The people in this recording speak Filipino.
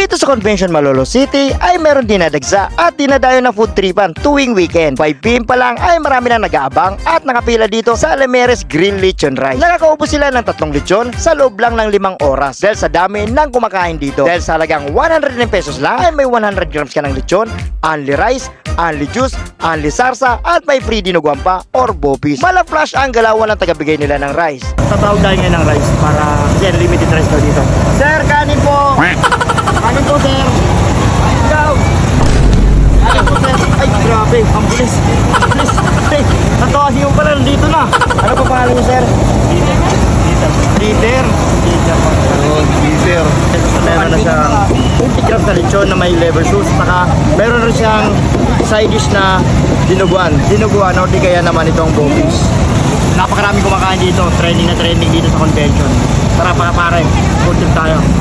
Dito sa Convention Malolo City ay meron dinadagsa at dinadayo na food tripan tuwing weekend. 5pm pa lang ay marami na nag-aabang at nakapila dito sa Alameres Grill Lechon Rice. Nakakaupo sila ng tatlong lechon sa loob lang ng limang oras dahil sa dami ng kumakain dito. Dahil sa halagang 110 pesos lang ay may 100 grams ka ng lechon, only rice, only juice, only sarsa at may free dinuguan pa or bopis. Mala flash ang galawan ng tagabigay nila ng rice. Tayo ngayon ng rice para yan limited rice daw dito. Bilis! Ay, natawa siyo pala, nandito na! Ano pa pangalan niyo, sir? Peter. Peter. Peter. Peter. Meron na siyang 50 grams na lechon na may liver sauce. Saka meron rin siyang side dish na dinuguan. Dinuguan o di kaya naman itong bopis. Napakarami kumakain dito. Trending na trending dito sa convention. Tara para pare. Trip tayo.